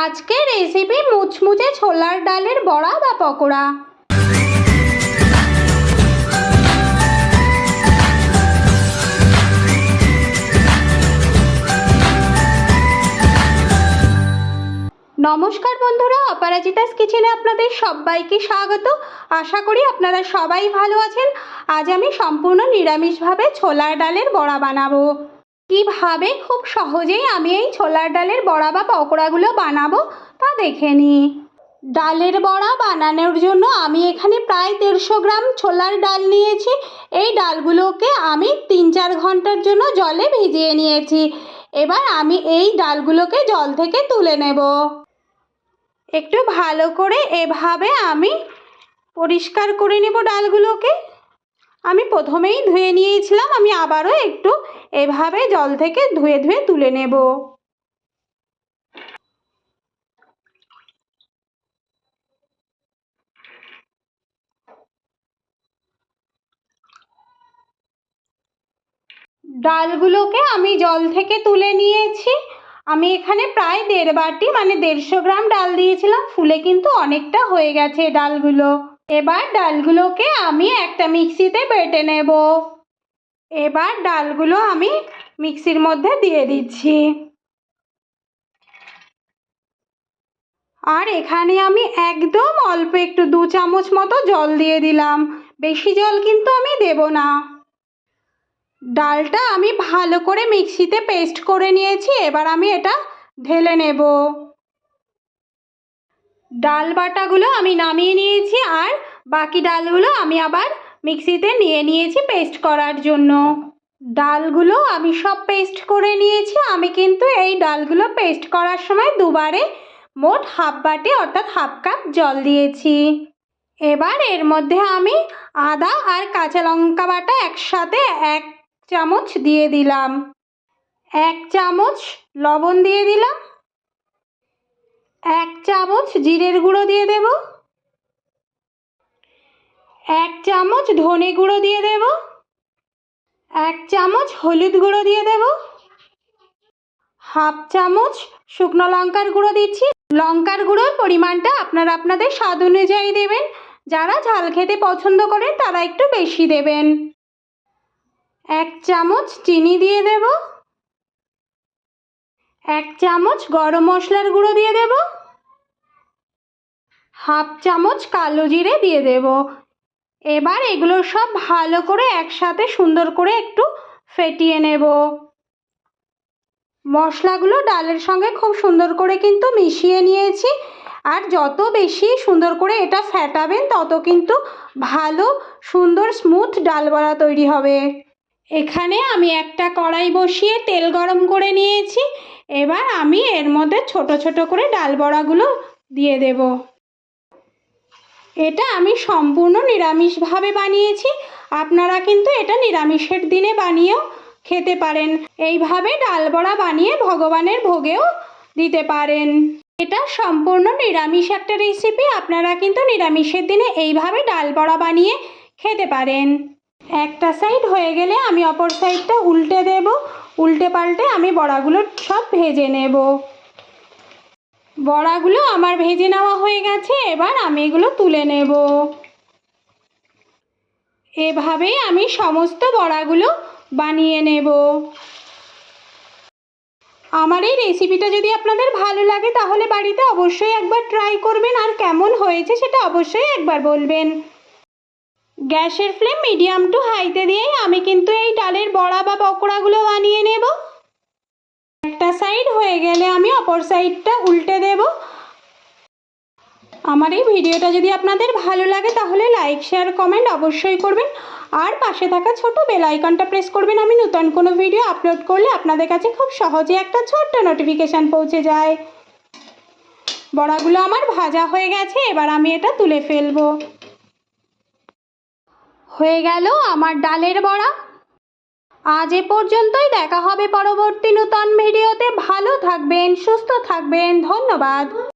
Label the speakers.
Speaker 1: আজকের রেসিপি মুচমুচে ছোলার ডালের বড়া বা পকোড়া। নমস্কার বন্ধুরা, অপরাজিতাস কিচেনে আপনাদের সবাইকে স্বাগত। আশা করি আপনারা সবাই ভালো আছেন। আজ আমি সম্পূর্ণ নিরামিষভাবে ছোলার ডালের বড়া বানাবো। কীভাবে খুব সহজেই আমি এই ছোলার ডালের বড়া বা পকোড়াগুলো বানাবো তা দেখে নিই। ডালের বড়া বানানোর জন্য আমি এখানে প্রায় দেড়শো গ্রাম ছোলার ডাল নিয়েছি। এই ডালগুলোকে আমি তিন চার ঘণ্টার জন্য জলে ভিজিয়ে নিয়েছি। এবার আমি এই ডালগুলোকে জল থেকে তুলে নেব। একটু ভালো করে এভাবে আমি পরিষ্কার করে নেব ডালগুলোকে। আমি প্রথমেই ধুয়ে নিয়েছিলাম, আমি আবারও একটু এভাবে জল থেকে ধুয়ে ধুয়ে তুলে নেব। ডালগুলোকে আমি জল থেকে তুলে নিয়েছি। আমি এখানে প্রায় দেড় বাটি মানে দেড়শো গ্রাম ডাল দিয়েছিলাম। ফুলে কিন্তু অনেকটা হয়ে গেছে ডালগুলো। এবার ডালগুলোকে আমি একটা মিক্সিতে বেটে নেব। এবার ডালগুলো আমি মিক্সির মধ্যে দিয়ে দিচ্ছি। আর এখানে আমি একদম অল্প একটু দু চামচ মতো জল দিয়ে দিলাম। বেশি জল কিন্তু আমি দেব না। ডালটা আমি ভালো করে মিক্সিতে পেস্ট করে নিয়েছি, এবার আমি এটা ঢেলে নেব। ডাল বাটাগুলো আমি নামিয়ে নিয়েছি, আর বাকি ডালগুলো আমি আবার মিক্সিতে নিয়ে নিয়েছি পেস্ট করার জন্য। ডালগুলো আমি সব পেস্ট করে নিয়েছি। আমি কিন্তু এই ডালগুলো পেস্ট করার সময় দুবারে মোট হাফ বাটি অর্থাৎ হাফ কাপ জল দিয়েছি। এবার এর মধ্যে আমি আদা আর কাঁচা লঙ্কা বাটা একসাথে এক চামচ দিয়ে দিলাম। এক চামচ লবণ দিয়ে দিলাম। এক চামচ জিরের গুঁড়ো দিয়ে দেব। এক চামচ ধনে গুঁড়ো দিয়ে দেব। এক চামচ হলুদ গুঁড়ো দিয়ে দেব। হাফ চামচ শুকনো লঙ্কার গুঁড়ো দিচ্ছি। লঙ্কার গুঁড়োর পরিমাণটা আপনারা আপনাদের স্বাদ অনুযায়ী দেবেন। যারা ঝাল খেতে পছন্দ করেন, তারা একটু বেশি দেবেন। এক চামচ চিনি দিয়ে দেব। এক চামচ গরম মশলার গুঁড়ো দিয়ে দেব। হাফ চামচ কালো জিরে দিয়ে দেব। এবার এগুলো সব ভালো করে একসাথে সুন্দর করে একটু ফেটিয়ে নেব। মশলাগুলো ডালের সঙ্গে খুব সুন্দর করে কিন্তু মিশিয়ে নিয়েছি। আর যত বেশি সুন্দর করে এটা ফেটাবেন, তত কিন্তু ভালো, সুন্দর, স্মুথ ডাল বড়া তৈরি হবে। এখানে আমি একটা কড়াই বসিয়ে তেল গরম করে নিয়েছি। এবার আমি এর মধ্যে ছোট ছোট করে ডাল বড়াগুলো দিয়ে দেব। এটা আমি সম্পূর্ণ নিরামিষভাবে বানিয়েছি। আপনারা কিন্তু এটা নিরামিষের দিনে বানিয়েও খেতে পারেন। এইভাবে ডাল বড়া বানিয়ে ভগবানের ভোগেও দিতে পারেন। এটা সম্পূর্ণ নিরামিষ একটা রেসিপি আপনারা কিন্তু নিরামিষের দিনে এইভাবে ডাল বড়া বানিয়ে খেতে পারেন। একটা সাইড হয়ে গেলে আমি অপর সাইডটা উল্টে দেব। উল্টে পাল্টে আমি বড়াগুলো সব ভেজে নেব। বড়াগুলো আমার ভেজে নেওয়া হয়ে গেছে, এবার আমি এগুলো তুলে নেব। এভাবেই আমি সমস্ত বড়াগুলো বানিয়ে নেব। আমার এই রেসিপিটা যদি আপনাদের ভালো লাগে, তাহলে বাড়িতে অবশ্যই একবার ট্রাই করবেন, আর কেমন হয়েছে সেটা অবশ্যই একবার বলবেন। গ্যাসের ফ্লেম মিডিয়াম টু হাইতে দিয়েই আমি কিন্তু এই ডালের বড়া বা পকোড়াগুলো বানিয়ে নেব। একটা সাইড হয়ে গেলে আমি অপর সাইডটা উল্টে দেব। আমার এই ভিডিওটা যদি আপনাদের ভালো লাগে, তাহলে লাইক শেয়ার কমেন্ট অবশ্যই করবেন। আর পাশে থাকা ছোট বেল আইকনটা প্রেস করবেন। আমি নতুন কোনো ভিডিও আপলোড করলে আপনাদের কাছে খুব সহজে একটা ছোট্ট নোটিফিকেশান পৌঁছে যায়। বড়াগুলো আমার ভাজা হয়ে গেছে, এবার আমি এটা তুলে ফেলব। হয়ে গেল আমার ডালের বড়া। আজ এ পর্যন্তই দেখা হবে পরবর্তী নূতন ভিডিওতে। ভালো থাকবেন সুস্থ থাকবেন। ধন্যবাদ।